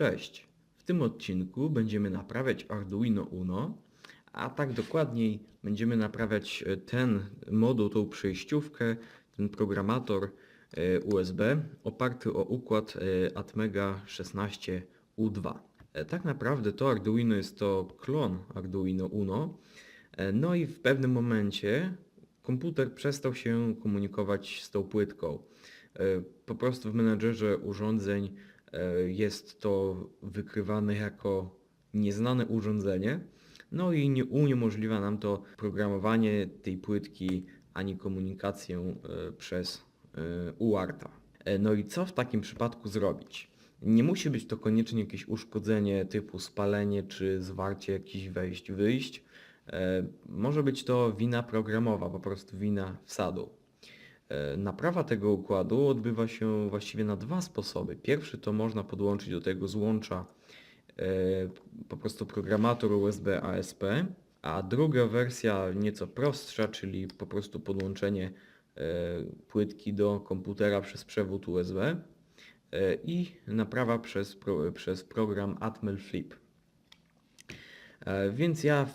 Cześć! W tym odcinku będziemy naprawiać Arduino Uno, a tak dokładniej będziemy naprawiać e, ten moduł, tą przejściówkę, ten programator e, USB oparty o układ e, Atmega 16U2. E, Tak naprawdę to Arduino jest to klon Arduino Uno, no i w pewnym momencie komputer przestał się komunikować z tą płytką. Po prostu w menedżerze urządzeń jest to wykrywane jako nieznane urządzenie, no i nie uniemożliwia nam to programowanie tej płytki ani komunikację e, przez e, UARTA. E, No i co w takim przypadku zrobić? Nie musi być to koniecznie jakieś uszkodzenie typu spalenie czy zwarcie jakichś wejść, wyjść. E, Może być to wina programowa, po prostu wina wsadu. E, Naprawa tego układu odbywa się właściwie na dwa sposoby. Pierwszy to można podłączyć do tego złącza e, po prostu programator USB ASP, a druga wersja nieco prostsza, czyli po prostu podłączenie e, płytki do komputera przez przewód USB i naprawa przez, przez program Atmel Flip. Więc ja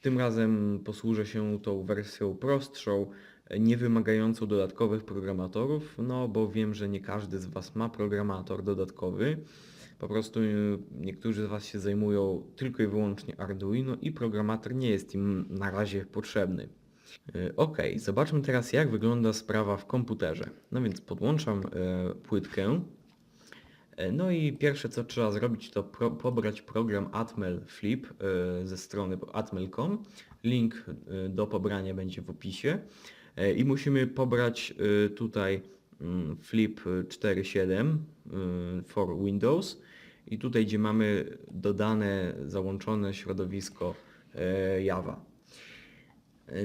tym razem posłużę się tą wersją prostszą, nie wymagającą dodatkowych programatorów, no bo wiem, że nie każdy z Was ma programator dodatkowy. Po prostu e, niektórzy z Was się zajmują tylko i wyłącznie Arduino i programator nie jest im na razie potrzebny. E, Ok, zobaczmy teraz jak wygląda sprawa w komputerze. No więc podłączam e, płytkę. No i pierwsze co trzeba zrobić to pro, pobrać program Atmel Flip ze strony atmel.com. Link do pobrania będzie w opisie. E, I musimy pobrać e, tutaj mm, Flip 4.7 e, for Windows. I tutaj gdzie mamy dodane, załączone środowisko Java.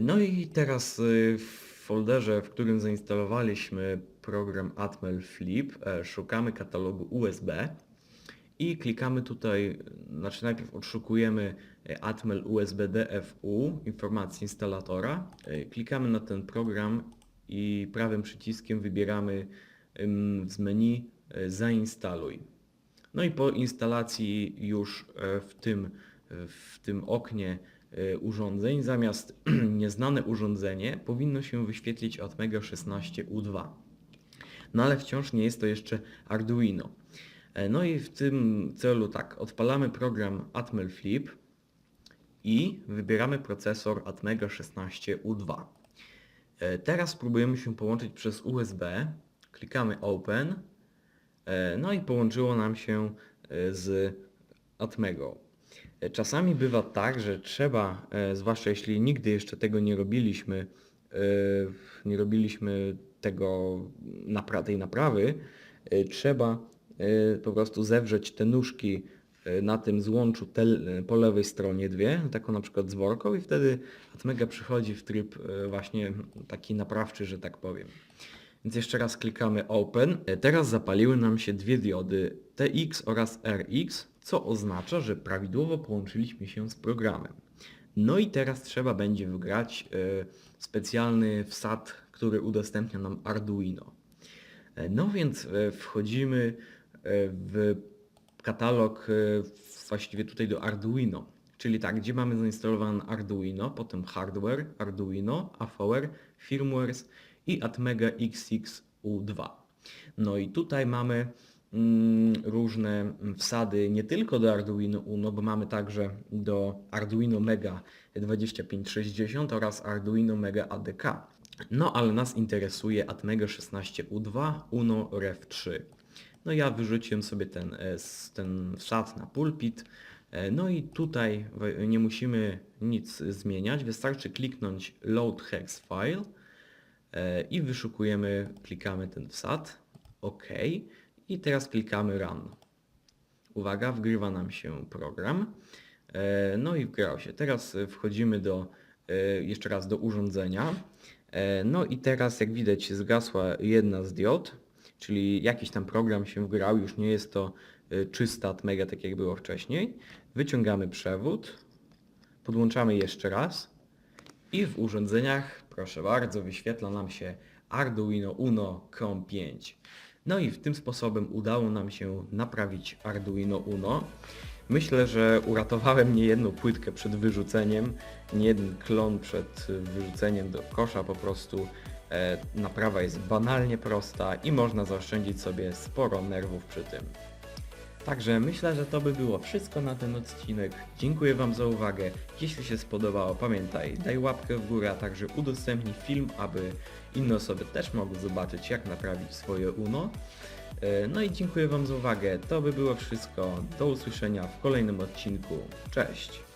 No i teraz w folderze, w którym zainstalowaliśmy program Atmel Flip, szukamy katalogu USB i klikamy tutaj, znaczy najpierw odszukujemy e, Atmel USB DFU, informację instalatora, E, klikamy na ten program i prawym przyciskiem wybieramy z menu e, zainstaluj. No i po instalacji już w tym, w tym oknie urządzeń zamiast nieznane urządzenie powinno się wyświetlić Atmega 16U2. No ale wciąż nie jest to jeszcze Arduino. E, No i w tym celu tak, odpalamy program Atmel Flip i wybieramy procesor Atmega 16U2. E, Teraz spróbujemy się połączyć przez USB. Klikamy Open. E, No i połączyło nam się z Atmego. Czasami bywa tak, że trzeba, zwłaszcza jeśli nigdy jeszcze tego nie robiliśmy, nie robiliśmy tego tej naprawy, trzeba po prostu zewrzeć te nóżki e, na tym złączu tel, e, po lewej stronie dwie, taką na przykład z worką i wtedy Atmega przychodzi w tryb właśnie taki naprawczy, że tak powiem. Więc jeszcze raz klikamy Open. E, Teraz zapaliły nam się dwie diody TX oraz RX, co oznacza, że prawidłowo połączyliśmy się z programem. No i teraz trzeba będzie wgrać e, specjalny wsad, który udostępnia nam Arduino. E, No więc e, wchodzimy w katalog e, właściwie tutaj do Arduino. Czyli tak, gdzie mamy zainstalowane Arduino, potem hardware, Arduino, AVR, firmwares i Atmega XX-U2. No i tutaj mamy mm, różne wsady nie tylko do Arduino Uno, bo mamy także do Arduino Mega 2560 oraz Arduino Mega ADK. No ale nas interesuje Atmega 16U2 Uno Rev 3. No ja wyrzuciłem sobie ten, e, ten wsad na pulpit. E, No i tutaj nie musimy nic zmieniać, wystarczy kliknąć Load Hex File e, i wyszukujemy, klikamy ten wsad, OK i teraz klikamy Run. Uwaga, wgrywa nam się program. No i wgrał się. Teraz wchodzimy do, jeszcze raz do urządzenia. No i teraz jak widać zgasła jedna z diod, czyli jakiś tam program się wgrał, już nie jest to e, czysta Atmega, tak jak było wcześniej. Wyciągamy przewód, podłączamy jeszcze raz i w urządzeniach, proszę bardzo, wyświetla nam się Arduino Uno COM5. No i w tym sposobem udało nam się naprawić Arduino Uno. Myślę, że uratowałem niejedną płytkę przed wyrzuceniem, niejeden klon przed y, wyrzuceniem do kosza po prostu. E, Naprawa jest banalnie prosta i można zaoszczędzić sobie sporo nerwów przy tym. Także myślę, że to by było wszystko na ten odcinek. Dziękuję Wam za uwagę. Jeśli się spodobało, pamiętaj, daj łapkę w górę, a także udostępnij film, aby inne osoby też mogły zobaczyć, jak naprawić swoje UNO. E, No i dziękuję Wam za uwagę. To by było wszystko. Do usłyszenia w kolejnym odcinku. Cześć!